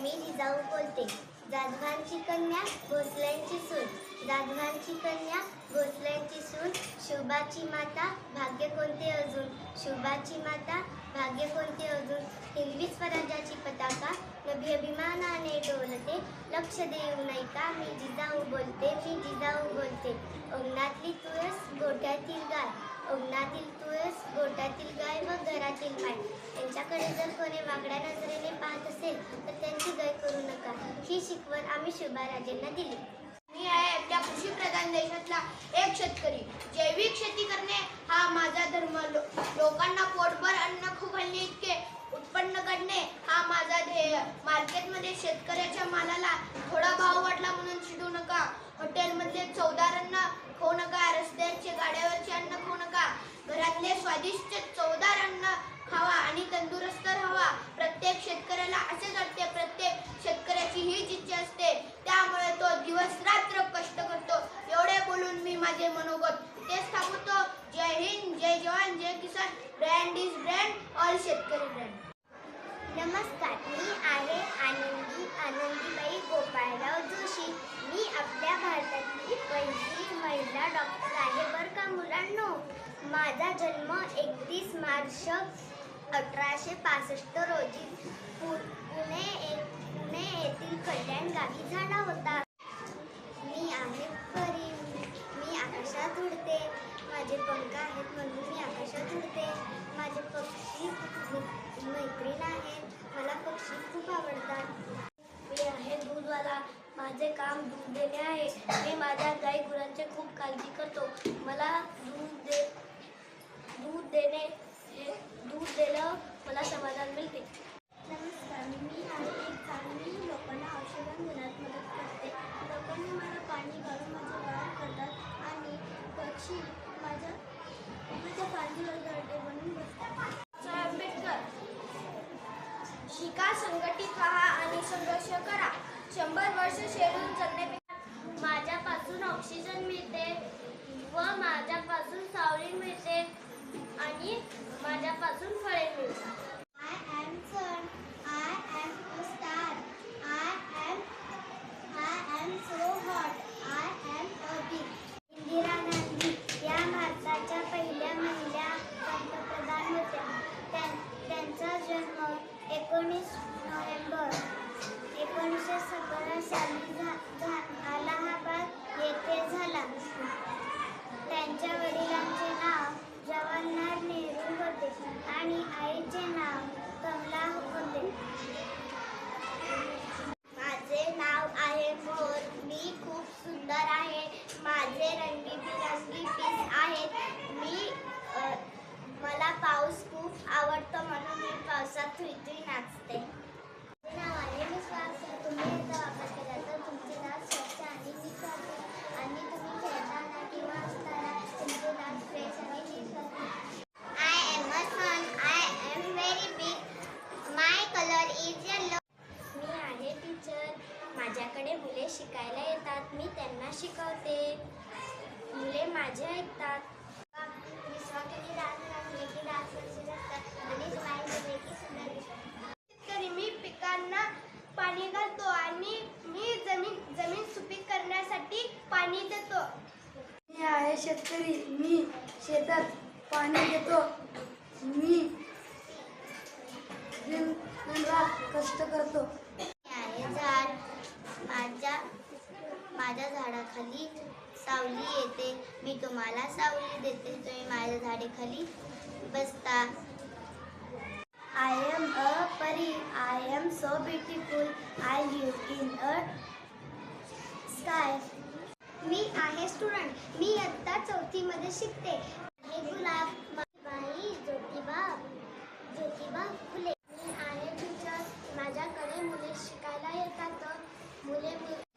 मी जिजाऊ बोलते. जाधवांची कन्या भोसल्यांची सून. जाधवांची कन्या भोसल्यांची सून. शुभाची माता भाग्य कोणते अजून? शुभाची माता भाग्य कोणते अजून? हिरवी स्वराज्याची पताका नभी अभिमानाने डोलते. लक्ष देऊ नाही का मी जिजाऊ बोलते मी जिजाऊ बोलते. अंगणातली तुळस गोठ्यातील गाय. अंगणातील तुळस गोठ्यातील गाय व घरातील पाय जर कोणी वागड्या नजरेने पाहत असेल तर त्यांची गय करू नका. ही शिकवण आम्ही शिवबाराजेंना दिली. मी आहे त्या कृषी प्रधान देशातला एक शेतकरी. जैविक शेती करणे हा माझा धर्म. लो- लोकांना पोटभर अन्न घालणे इतके उत्पन्न काढणे हा माझा ध्येय. मार्केटमध्ये शेतकऱ्याच्या मालाला थोडा भाव वाटला म्हणून चिडू नका. हॉटेलमधले चवदार अन्न खाऊ नका. रस्त्यांचे गाड्यावरचे अन्न खाऊ नका. घरातले स्वादिष्ट चौ आणि तंदुरुस्त राहावा. प्रत्येक शेतकऱ्याला असेच वाटते प्रत्येक शेतकऱ्याची हीच इच्छा असते. त्यामुळे तो दिवस रात्र कष्ट करतो. एवढे बोलून मी माझे मनोगत तेच थांबवतो. जय हिंद जय जवान जय किसान. ब्रँड इज ब्रँड ऑल शेतकरी ब्रँड नमस्कार मी आहे आनंदी आनंदीबाई गोपाळराव जोशी. मी आपल्या भारतातली पहिली महिला डॉक्टर आहे बरं का मुलांनो? माझा जन्म एकतीस मार्च अठराशे पासष्ट रोजी पु पुणे ये पुणे येथील कल्याण गावी झाला होता. मी आहे परी. मी आकाशात उडते. माझे पंख आहेत म्हणून मी आकाशात उडते. माझे पक्षी मैत्रीण आहेत. मला पक्षी खूप आवडतात. मी आहे दूधवाला. माझे काम दूध देणे आहे. मी माझ्या गाई गुरांची खूप काळजी करतो. मला दूध दे दूध देणे हे दूध दे मला समाधान मिळते नमस्कार मी आहे एक चांगली लोकांना औषधं देण्यात मदत करते लोकांनी मला पाणी घालून माझे वाढ करतात आणि पक्षी माझ्या माझ्या पाठीवर दरडे बनून बसतात आंबेडकर. शिका संघटित व्हा आणि संघर्ष करा. शंभर वर्ष शेरून जगण्यापेक्षा माझ्यापासून ऑक्सिजन मिळते व माझ्यापासून सावली मिळते. माझे रंगीबिरंगी पीस आहेत मी मला पाऊस खूप आवडतो म्हणून मी पावसात थुई नाचते. नाव आहे मी श्वास तुम्ही याचा वापर केला तर तुमचे दात स्वच्छ आणि नीट राहतील आणि तुम्ही खेळताना किंवा असताना तुमचे दात फ्रेश आणि नीट I am a sun I am very big my colour is yellow मी आहे टीचर माझ्याकडे मुले शिकायला येतात. मी त्यांना शिकवते. माझे ऐकतात. विश्वाकडे की आणि शेतकरी मी पिकांना पाणी घालतो आणि मी जमीन जमीन सुपीक करण्यासाठी पाणी देतो. मी आहे शेतकरी मी शेतात पाणी देतो. मी कष्ट करतो. आहे माझ्या माझ्या झाडाखाली सावली येते. मी तुम्हाला सावली देते. तुम्ही माझ्या झाडेखाली बसता. आय एम अ परी I am so beautiful I live in a sky मी आहे स्टुडंट मी आत्ता चौथीमध्ये शिकते. हे गुलाब बाई ज्योतिबा ज्योतिबा फुले. मी आहे टीचर माझ्याकडे मुले शिकायला येतात. मुले मुले